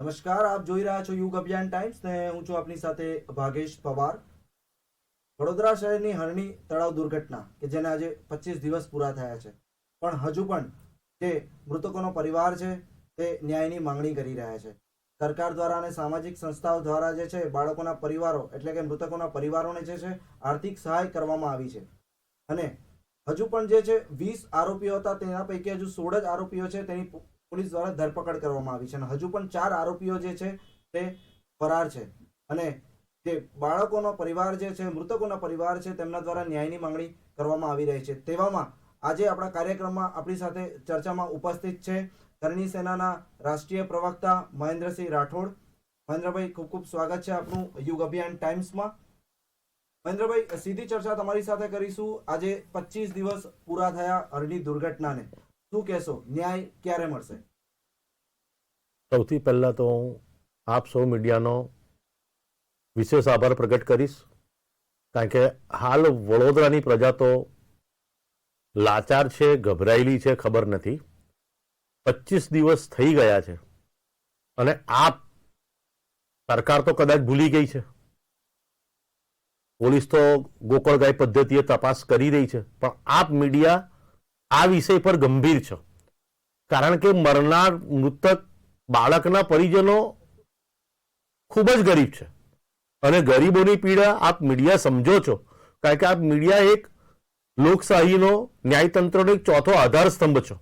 નમસ્કાર, આપ જોઈ રહ્યા છો યુગ અભિયાન ટાઈમ્સ ને હું છું આપની સાથે ભાગેશ પવાર. વડોદરા શહેરની હરણી તળાવ દુર્ઘટના, કે જેને આજે પચીસ દિવસ પૂરા થયા છે. પણ હજુ પણ જે મૃતકોનો પરિવાર છે, તે ન્યાયની માંગણી કરી રહ્યા છે. સરકાર દ્વારા અને સામાજિક સંસ્થાઓ દ્વારા જે છે, બાળકોના પરિવારો, એટલે કે મૃતકોના પરિવારોને જે છે, આર્થિક સહાય કરવામાં આવી છે. અને હજુ પણ જે છે, વીસ આરોપીઓ હતા, તેના પૈકી હજુ સોળ જ આરોપીઓ છે, તેની પોલીસ દ્વારા ધરપકડ કરવામાં આવી છે અને હજુ પણ ચાર આરોપીઓ જે છે તે ફરાર છે. અને જે બાળકોનો પરિવાર જે છે, મૃતકોના પરિવાર છે, તેમના દ્વારા ન્યાયની માંગણી કરવામાં આવી રહી છે. તેવામાં આજે આપણા કાર્યક્રમમાં આપણી સાથે ચર્ચામાં ઉપસ્થિત છે ધરણી સેનાના રાષ્ટ્રીય પ્રવક્તા મહેન્દ્રસિંહ રાઠોડ. મહેન્દ્રભાઈ, ખૂબ ખૂબ સ્વાગત છે આપનું યુગ અભિયાન ટાઈમ્સમાં. મહેન્દ્રભાઈ, સીધી ચર્ચા તમારી સાથે કરીશું. આજે પચીસ દિવસ પૂરા થયા હરણી દુર્ઘટનાને. શું કહેશો? ન્યાય ક્યારે મળશે? સૌથી પહેલાં તો હું આપ સૌ મીડિયાનો વિશેષ આભાર પ્રગટ કરીશ. કારણ કે હાલ વડોદરાની પ્રજા તો લાચાર છે, ગભરાયેલી છે, ખબર નથી. પચીસ દિવસ થઈ ગયા છે. અને આપ સરકાર તો કદાચ ભૂલી ગઈ છે. પોલીસ તો ગોકળગાય પદ્ધતિએ તપાસ કરી રહી છે. પણ આપ મીડિયા આ વિષય પર ગંભીર છો. કારણ કે મરનાર મૃતક બાળકના પરિજનો ખૂબ જ ગરીબ છે. અને ગરીબોની પીડા આપ મીડિયા સમજો છો. કારણ કે આપ મીડિયા એક લોકશાહીનો ન્યાયતંત્રનો એક ચોથો આધાર સ્તંભ છો.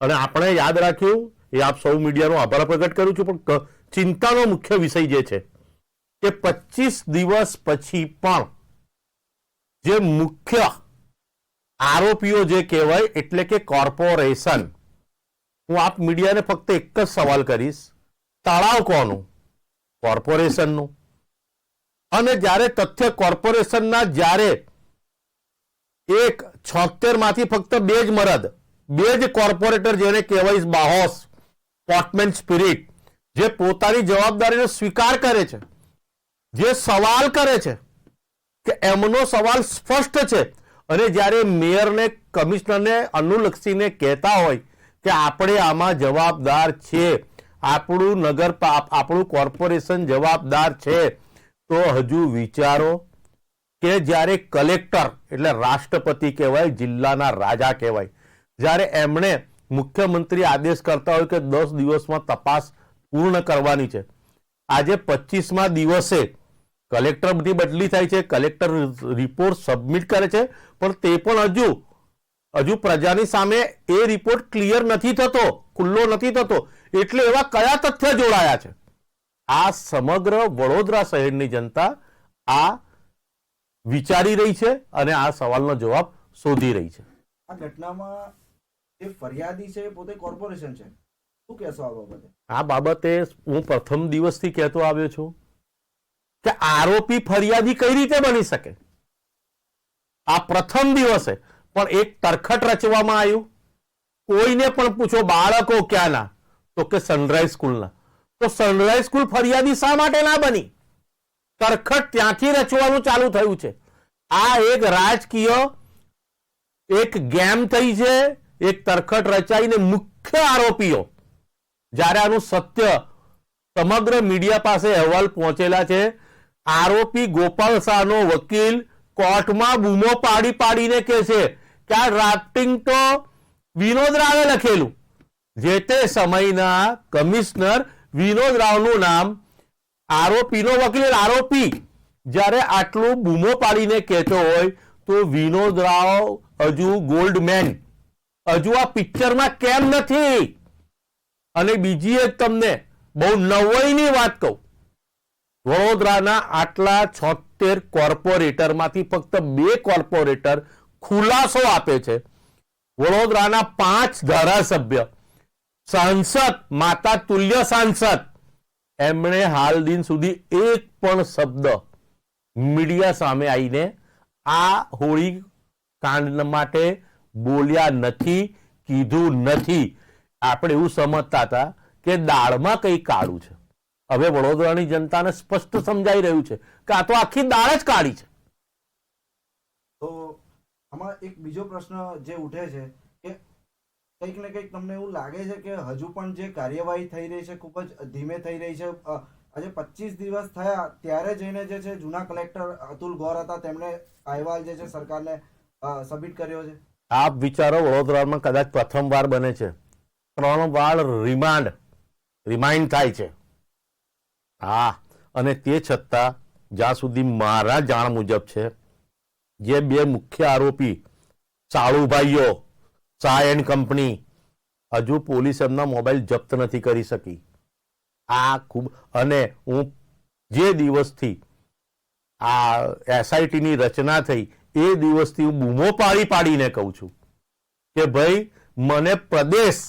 અને આપણે યાદ રાખ્યું એ આપ સૌ મીડિયાનો આભાર પ્રગટ કરું છું, પણ ચિંતાનો મુખ્ય વિષય જે છે કે પચીસ દિવસ પછી પણ જે મુખ્ય આરોપીઓ જે કહેવાય, એટલે કે કોર્પોરેશન હું આપ મીડિયાને ફક્ત એક જ સવાલ કરીશ. તળાવ કોનું? કોર્પોરેશનનું. અને જ્યારે તથ્ય કોર્પોરેશનના જ્યારે એક છોતેરમાંથી ફક્ત બે જ મરદ, બે જ કોર્પોરેટર જેને કહેવાય બાહોસ પોટમેન સ્પિરિટ, જે પોતાની જવાબદારીનો સ્વીકાર કરે છે, જે સવાલ કરે છે, કે એમનો સવાલ સ્પષ્ટ છે. અને જ્યારે મેયરને, કમિશનરને, અનુલક્ષીને કહેતા હોય કે આપણે આમાં જવાબદાર છીએ. આપણું નગર આપણું કોર્પોરેશન જવાબદાર છે. તો હજુ વિચારો કે જ્યારે કલેક્ટર, એટલે રાષ્ટ્રપતિ કહેવાય, જિલ્લાના રાજા કહેવાય, જ્યારે એમણે મુખ્યમંત્રી આદેશ કરતા હોય કે દસ દિવસમાં તપાસ પૂર્ણ કરવાની છે. આજે પચીસમા દિવસે કલેક્ટર બધી બદલી થાય છે. કલેક્ટર રિપોર્ટ સબમિટ કરે છે. પણ તે પણ હજુ હજુ પ્રજાની સામે એ રિપોર્ટ ક્લિયર નથી થતો ખુલ્લો નથી થતો એટલે એવા કયા તથ્ય જોડાયા છે? આ સમગ્ર વડોદરા શહેરની જનતા આ વિચારી રહી છે અને આ સવાલનો જવાબ શોધી રહી છે. આ ઘટનામાં જે ફરિયાદી છે પોતે કોર્પોરેશન છે. શું કહેશો આ બાબતે? આ બાબતે હું પ્રથમ દિવસથી કહેતો આવ્યો છું કે આરોપી ફરિયાદી કઈ રીતે બની શકે? આ પ્રથમ દિવસે પણ એક તરખટ રચવામાં આવ્યું. કોઈને પણ પૂછો, બાળકો ક્યાંના? તો કે સનરાઈઝ સ્કૂલના તો સનરાઈઝ સ્કૂલ ફરિયાદી શા માટે ના બની? તરખટ ત્યાંથી રચવાનું ચાલુ થયું છે. આ એક રાજકીય, એક ગેમ થઈ છે, એક તરખટ રચાઈને મુખ્ય આરોપીઓ. જ્યારે આનું સત્ય સમગ્ર મીડિયા પાસે અહેવાલ પહોંચેલા છે, આરોપી ગોપાલ શાહનો વકીલ કોર્ટમાં બૂમો પાડી પાડીને કહે છે કે આ ડ્રાફ્ટિંગ તો વિનોદ રાવે લખેલું. જે તે સમયના કમિશનર વિનોદ રાવનું નામ આરોપીનો વકીલ આરોપી. જ્યારે આટલું બૂમો પાડીને કહેતો હોય તો વિનોદ રાવ હજુ ગોલ્ડમેન હજુ આ પિક્ચરમાં કેમ નથી? અને બીજી એક તમને બહુ નવાઈની વાત કહું. વડોદરાના આટલા છોતેર કોર્પોરેટરમાંથી ફક્ત બે કોર્પોરેટર ખુલાસો આપે છે. વડોદરાના પાંચ ધારાસભ્ય, સાંસદ, માતા તુલ્ય સાંસદ, એમણે હાલ દિન સુધી એક પણ શબ્દ મીડિયા સામે આવીને આ હોળી કાંડ માટે બોલ્યા નથી, કીધું નથી. આપણે એવું સમજતા હતા કે દાળમાં કંઈ કાળું છે. હવે વડોદરાની જનતાને સ્પષ્ટ સમજાઈ રહ્યું છે કે આ તો આખી દાળ જ કાળી છે. તો આમાં એક બીજો પ્રશ્ન જે ઉઠે છે કે કંઈક ને કંઈક તમને એવું લાગે છે કે હજુ પણ જે કાર્યવાહી થઈ રહી છે, ખૂબ જ ધીમે થઈ રહી છે. આજે પચીસ દિવસ થયા ત્યારે જઈને જે છે જૂના કલેક્ટર અતુલ ગોર હતા, તેમણે અહેવાલ જે છે સરકારને સબમિટ કર્યો છે. આપ વિચારો, વડોદરામાં કદાચ પ્રથમવાર બને છે. ત્રણ વાર રિમાન્ડ, રિમાઇન્ડ થાય છે. હા, અને તે છતાં જ્યાં સુધી મારા જાણ મુજબ છે જે બે મુખ્ય આરોપી, ચાળુભાઈઓ ચા એન્ડ કંપની હજુ પોલીસ એમના મોબાઈલ જપ્ત નથી કરી શકી. આ ખૂબ, અને હું જે દિવસથી આ એસઆઈટીની રચના થઈ, એ દિવસથી હું બૂમો પાડી પાડીને કહું છું કે ભાઈ, મને પ્રદેશ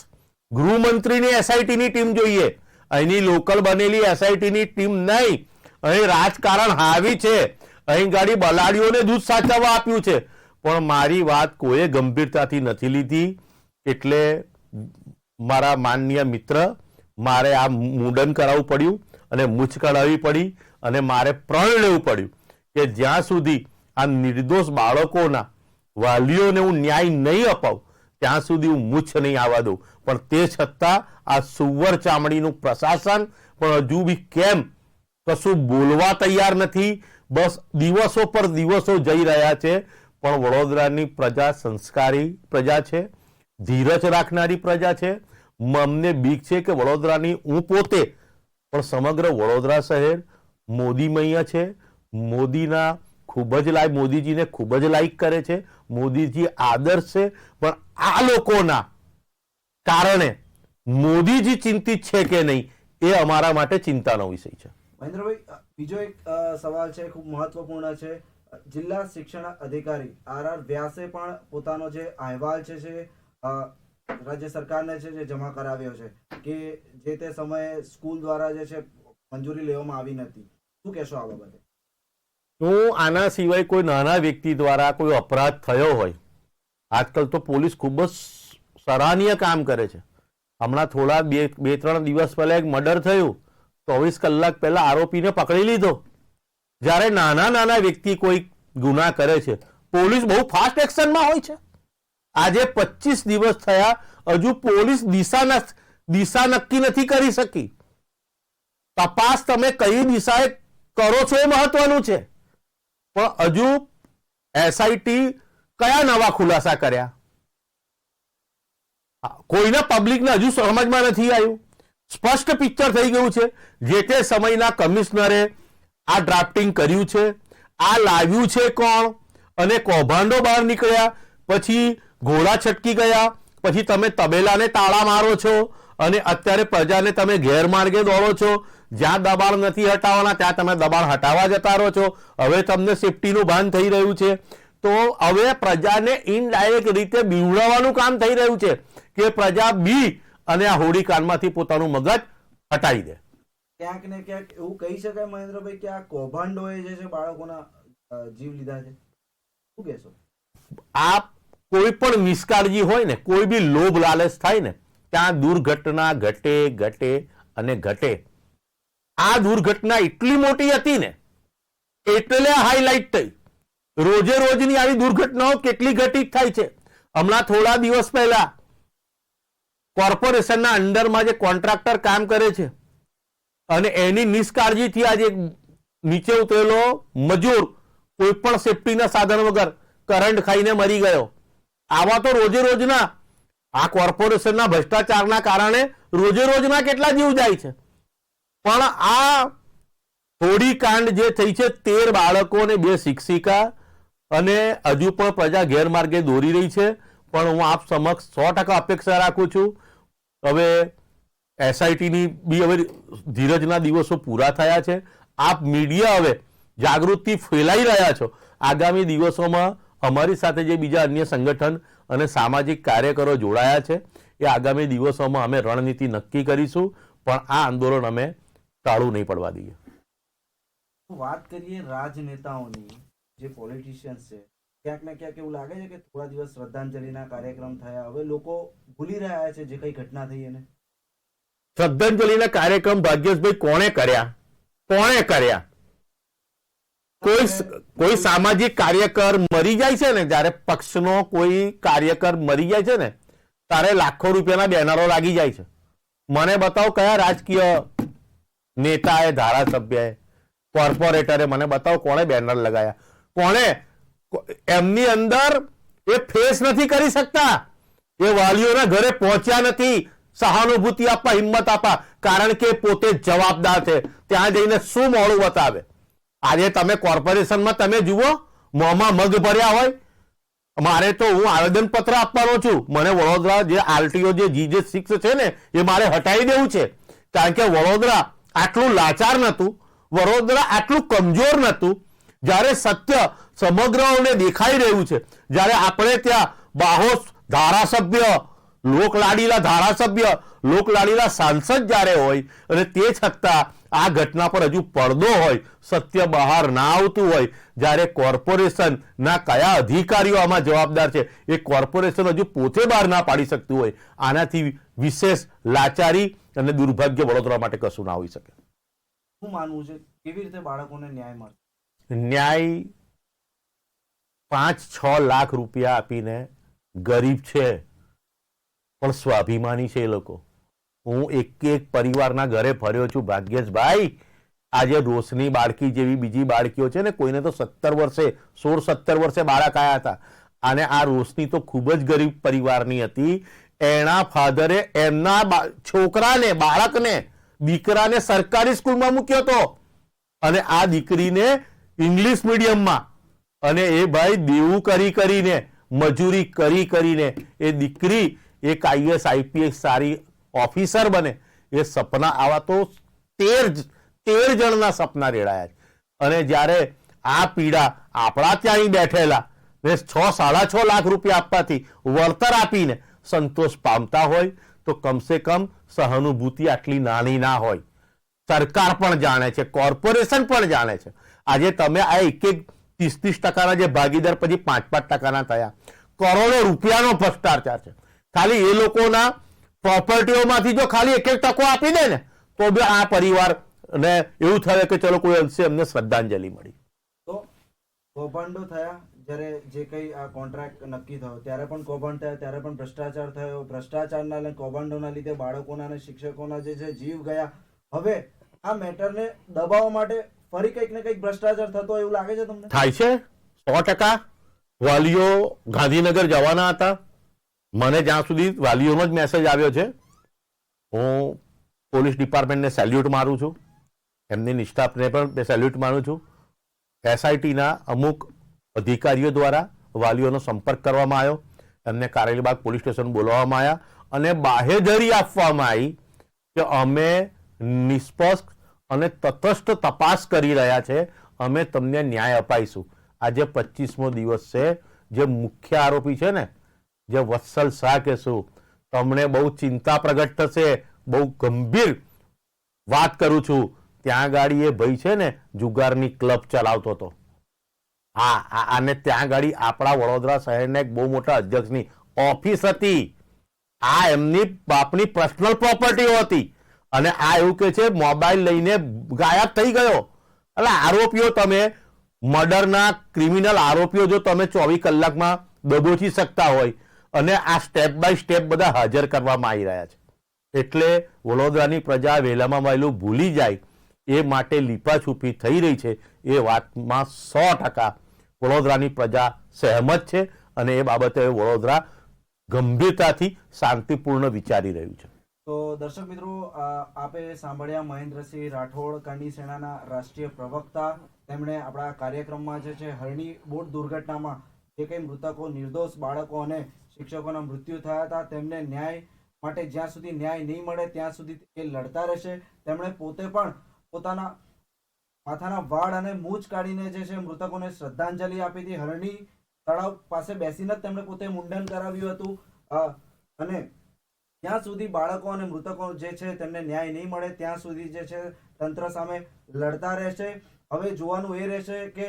ગૃહમંત્રીની એસઆઈટીની ટીમ જોઈએ. અહીંની લોકલ બનેલી એસઆઈટીની ટીમ નહીં. અહીં રાજકારણ હાવી છે. અહીં ગાડી બલાડીઓને દૂધ સાચવવા આપ્યું છે. પણ મારી વાત કોઈએ ગંભીરતાથી નથી લીધી. એટલે મારા માનનીય મિત્ર, મારે આ મુંડન કરાવવું પડ્યું અને મૂછ કઢાવવી પડી અને મારે પ્રણ લેવું પડ્યું કે જ્યાં સુધી આ નિર્દોષ બાળકોના વાલીઓને હું ન્યાય નહીં અપાવું ત્યાં સુધી હું મૂછ નહીં આવવા દઉં. પણ તે છતાં આ સુવર ચામડીનું પ્રશાસન પણ હજુ બી કેમ કશું બોલવા તૈયાર નથી? બસ દિવસો પર દિવસો જઈ રહ્યા છે. પણ વડોદરાની પ્રજા સંસ્કારી પ્રજા છે. ધીરજ રાખનારી પ્રજા છે. અમને બીક છે કે વડોદરાની હું પોતે, પણ સમગ્ર વડોદરા શહેર મોદીમય છે. મોદીના ખૂબ જ લાઈક મોદીજીને ખૂબ જ લાઈક કરે છે. મોદીજી આદર્શ છે. પણ આ લોકોના કારણે મોદીજી ચિંતિત છે કે નહીં, એ અમારા માટે ચિંતાનો વિષય છે. મહેન્દ્રભાઈ બીજો એક સવાલ છે, ખૂબ મહત્વપૂર્ણ છે. જિલ્લા શિક્ષણ અધિકારી આર આર વ્યાસે પણ પોતાનો જે અહેવાલ છે, જે રાજ્ય સરકારને છે, જે જમા કરાવ્યો છે કે જે તે સમયે સ્કૂલ દ્વારા જે છે મંજૂરી લેવામાં આવી નથી. શું કહેશો આ બાબતે? હું આના સિવાય કોઈ નાના વ્યક્તિ દ્વારા કોઈ અપરાધ થયો હોય, આજકાલ તો પોલીસ ખૂબ જ સરાહનીય કામ કરે છે. હમણાં થોડા બે બે, ત્રણ દિવસ પહેલા એક મર્ડર થયું. ચોવીસ કલાક પહેલા આરોપીને પકડી લીધો. જ્યારે નાના નાના વ્યક્તિ કોઈ ગુના કરે છે, પોલીસ બહુ ફાસ્ટ એક્શનમાં હોય છે. આજે પચીસ દિવસ થયા, હજુ પોલીસ દિશા દિશા નક્કી નથી કરી શકી. તપાસ તમે કઈ દિશાએ કરો છો એ મહત્વનું છે. પણ હજુ એસઆઈટી કયા નવા ખુલાસા કર્યા? કોઈના પબ્લિકને હજુ સમજમાં નથી આવ્યું. સ્પષ્ટ પિક્ચર થઈ ગયું છે જે તે સમયના કમિશનરે આ ડ્રાફ્ટિંગ કર્યું છે. આ લાવ્યું છે કોણ? અને કૌભાંડો બહાર નીકળ્યા, પછી ઘોડા છટકી ગયા, પછી તમે તબેલાને તાળા મારો છો અને અત્યારે પ્રજાને તમે ગેરમાર્ગે દોડો છો. જ્યાં દબાણ નથી હટાવવાના, ત્યાં તમે દબાણ હટાવવા જતા રહો છો. હવે તમને સેફટીનું ભાન થઈ રહ્યું છે. તો હવે પ્રજાને ઇનડાયરેક્ટ રીતે બીવડાવવાનું કામ થઈ રહ્યું છે કે પ્રજા બી અને આ હોળી કાનમાંથી પોતાનું મગજ હટાવી દે. ક્યાંક ને ક્યાંક એવું કહી શકાય મહેન્દ્રભાઈ કે આ કૌભાંડોએ જે છે બાળકોના જીવ લીધા છે? શું કહેશો? આ કોઈ પણ નિષ્કાળજી હોય ને કોઈ બી લોભ લાલચ થાય ને ત્યાં દુર્ઘટના ઘટે ઘટે અને ઘટે. આ દુર્ઘટના એટલી મોટી હતી ને એટલે હાઈલાઇટ થઈ. રોજે રોજની આવી દુર્ઘટનાઓ કેટલી ઘટિત થાય છે? હમણાં થોડા દિવસ પહેલા કોર્પોરેશનના અંડરમાં જે કોન્ટ્રાક્ટર કામ કરે છે અને એની નિષ્કાળજીથી આજે નીચે ઉતરેલો મજૂર કોઈ પણ સેફટીના સાધન વગર કરંટ ખાઈને મરી ગયો. આવા તો રોજે રોજના આ કોર્પોરેશનના ભ્રષ્ટાચારના કારણે રોજે રોજના કેટલા જીવ જાય છે. પણ આ થોડી કાંડ જે થઈ છે, તેર બાળકો અને બે શિક્ષિકા અને હજુ પણ પ્રજા ગેરમાર્ગે દોરી રહી છે. પણ હું આપ સમક્ષ સો ટકા અપેક્ષા રાખું છું, હવે એસઆઈટીની બી હવે ધીરજના દિવસો પૂરા થયા છે. આપ મીડિયા હવે જાગૃતિ ફેલાઈ રહ્યા છો. આગામી દિવસોમાં અમારી સાથે જે બીજા અન્ય સંગઠન અને સામાજિક કાર્યકરો જોડાયા છે, એ આગામી દિવસોમાં અમે રણનીતિ નક્કી કરીશું, પણ આ આંદોલન અમે ટાળું નહીં પડવા દઈએ. વાત કરીએ રાજનેતાઓની, જે પોલિટિશિયન્સ છે ક્યાંક ને ક્યાંક એવું લાગે છે કે થોડા દિવસ શ્રદ્ધાંજલિના કાર્યક્રમ થયા. હવે લોકો ભૂલી રહ્યા છે જે કઈ ઘટના થઈ એને શ્રદ્ધાંજલિના કાર્યક્રમ ભાગ્યેશભાઈ કોણે કર્યા? કોણે કર્યા? કોઈ કોઈ સામાજિક કાર્યકર મરી જાય છે ને? જ્યારે પક્ષનો કોઈ કાર્યકર મરી જાય છે ને, ત્યારે લાખો રૂપિયાના બેનરો લાગી જાય છે. મને બતાવો કયા રાજકીય નેતાએ ધારાસભ્યએ, કોર્પોરેટરે મને બતાવો કોણે બેનર લગાયા? કોણે એમની અંદર એ ફેસ નથી કરી શકતા. એ વાલીઓના ઘરે પહોંચ્યા નથી. સહાનુભૂતિ આપવા, હિંમત આપવા. કારણ કે પોતે જવાબદાર છે. ત્યાં જઈને શું મોડું બતાવે? આજે તમે કોર્પોરેશનમાં તમે જુઓ, મોંમાં મગ ભર્યા હોય. મારે તો હું આવેદન પત્ર આપવાનો છું. મને વડોદરા જે આરટીઓ, જે જીજે સિક્સ છે ને, એ મારે હટાવી દેવું છે. કારણ કે વડોદરા આટલું લાચાર નહોતું. વડોદરા આટલું કમજોર નહોતું. જ્યારે સત્ય સમગ્રઓને દેખાઈ રહ્યું છે. જ્યારે આપણે ત્યાં બાહોશ ધારાસભ્ય લોકલાડીલા ધારાસભ્ય લોકલાડીલા સાંસદ જ્યારે હોય અને તે છતાં આ ઘટના પર હજુ પડદો હોય સત્ય બહાર ના આવતું હોય જ્યારે કોર્પોરેશનના કયા અધિકારીઓ આમાં જવાબદાર છે એ કોર્પોરેશન હજુ પોતે બહાર ના પાડી શકતું હોય. આનાથી વિશેષ લાચારી અને દુર્ભાગ્ય વડોદરા માટે કશું ના હોઈ શકે. શું માનવું છે? કેવી રીતે બાળકોને ન્યાય મળે? ન્યાય પાંચ છ લાખ રૂપિયા આપીને ગરીબ છે. પણ સ્વાભિમાની છે એ લોકો. હું એક એક પરિવારના ઘરે ફર્યો છું, ભાગ્યેશભાઈ. આજે રોશની બાળકી જેવી બીજી બાળકીઓ છે ને, કોઈને તો સત્તર વર્ષે સોળ સત્તર વર્ષે બાળક આવ્યા હતા. અને આ રોશની તો ખૂબ જ ગરીબ પરિવારની હતી. એના ફાધરે એમના છોકરાને, બાળકને, દીકરાને સરકારી સ્કૂલમાં મૂક્યો હતો. અને આ દીકરીને ઇંગ્લિશ મીડિયમમાં અને એ ભાઈ દેવું કરી કરીને, મજૂરી કરી કરીને, એ દીકરી એક આઈએસ, આઈપીએસ સારી ઓફિસર બને. એ સપના આવા તો તેર તેર જણના સપના રેડાયા છે. અને જ્યારે આ પીડા આપણા ત્યાં બેઠેલા ને છ, સાડા છ લાખ રૂપિયા આપવાથી વળતર આપીને સંતોષ પામતા હોય, તો કમસે કમ સહાનુભૂતિ આટલી નાની ના હોય. સરકાર પણ જાણે છે, કોર્પોરેશન પણ જાણે છે. આજે તમે આ એક એક ત્રીસ ત્રીસ ટકાના જે ભાગીદાર પછી પાંચ પાંચ ટકાના થયા. કરોડો રૂપિયાનો ભ્રષ્ટાચાર છે. ખાલી એ લોકોના પ્રોપર્ટીઓમાંથી જો ખાલી એક એક ટકો આપી દે ને, તો બી આ પરિવાર ને એવું થયું કે ચલો કોઈ અંશે એમને શ્રદ્ધાંજલિ મળી. તો કૌભાંડો થયા, જ્યારે જે કંઈ આ કોન્ટ્રાક્ટ નક્કી થયો, ત્યારે પણ કૌભાંડ થયા, ત્યારે પણ ભ્રષ્ટાચાર થયો. ભ્રષ્ટાચારના અને કૌભાંડોના લીધે બાળકોના અને શિક્ષકોના જે છે જીવ ગયા. હવે આ મેટરને દબાવવા માટે ફરી કંઈક ને કંઈક ભ્રષ્ટાચાર થતો એવું લાગે છે તમને? થાય છે. સો ટકા. વાલીઓ ગાંધીનગર જવાના હતા. મને જ્યાં સુધી વાલીઓનો જ મેસેજ આવ્યો છે, હું પોલીસ ડિપાર્ટમેન્ટને સેલ્યુટ મારું છું. એમની નિષ્ઠાને પણ સેલ્યુટ માનું છું. એસઆઈટીના અમુક અધિકારીઓ દ્વારા વાલીઓનો સંપર્ક કરવામાં આવ્યો. એમને કારેલીબાગ પોલીસ સ્ટેશન બોલાવવામાં આવ્યા અને બાહેધરી આપવામાં આવી કે અમે નિષ્પક્ષ અને તટસ્થ તપાસ કરી રહ્યા છે, અમે તમને ન્યાય અપાઈશું. આજે પચીસમો દિવસ છે, જે મુખ્ય આરોપી છે ને, જે વત્સલ શાહ કહેશું. તમને બહુ ચિંતા પ્રગટ થશે, બહુ ગંભીર વાત કરું છું. ત્યાં ગાડી એ ભાઈ છે ને, જુગારની ક્લબ ચલાવતો હતો. હા અને ત્યાં ગાડી આપણા વડોદરા શહેરના એક બહુ મોટા અધ્યક્ષની ઓફિસ હતી. આ એમની બાપની પર્સનલ પ્રોપર્ટીઓ હતી. અને આ એવું કે છે, મોબાઈલ લઈને ગાયબ થઈ ગયો. એટલે આરોપીઓ તમે, મર્ડરના ક્રિમિનલ આરોપીઓ જો તમે ચોવીસ કલાકમાં દબોચી શકતા હોય, અને આ સ્ટેપ બાય સ્ટેપ બધા હાજર કરવામાં આવી રહ્યા છે. એટલે વડોદરાની પ્રજા વહેલામાં વહેલું ભૂલી જાય, એ માટે લીપાછૂપી થઈ રહી છે. એ વાતમાં સો ટકા વડોદરાની પ્રજા સહેમત છે, અને એ બાબતે વડોદરા ગંભીરતાથી શાંતિપૂર્ણ વિચારી રહ્યું છે. તો દર્શક મિત્રો આપે સાંભળ્યા મહેન્દ્રસિંહ રાઠોડ કાંડી સેનાના રાષ્ટ્રીય પ્રવક્તા, તેમણે આપણા કાર્યક્રમમાં જે છે, હરણી બોટ દુર્ઘટનામાં જે કંઈ મૃતકો, નિર્દોષ બાળકો અને શિક્ષકોના મૃત્યુ થયા હતા, તેમને ન્યાય માટે જ્યાં સુધી ન્યાય નહીં મળે, ત્યાં સુધી એ લડતા રહેશે. તેમણે પોતે પણ પોતાના માથાના વાળ અને મૂછ કાઢીને જે છે, મૃતકોને શ્રદ્ધાંજલિ આપી હતી. હરણી તળાવ પાસે બેસીને જ તેમણે પોતે મુંડન કરાવ્યું હતું. અને ત્યાં સુધી બાળકો અને મૃતકો જે છે તેમને ન્યાય નહીં મળે ત્યાં સુધી જે છે તંત્ર સામે લડતા રહેશે. હવે જોવાનું એ રહેશે કે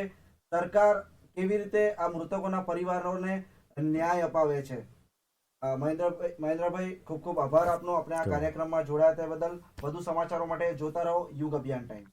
સરકાર કેવી રીતે આ મૃતકોના પરિવારોને ન્યાય અપાવે છે. મહેન્દ્રભાઈ મહેન્દ્રભાઈ ખૂબ ખૂબ આભાર આપનો. આપણે આ કાર્યક્રમમાં જોડાયા તે બદલ વધુ સમાચારો માટે જોતા રહો યુગ અભિયાન ટાઈમ.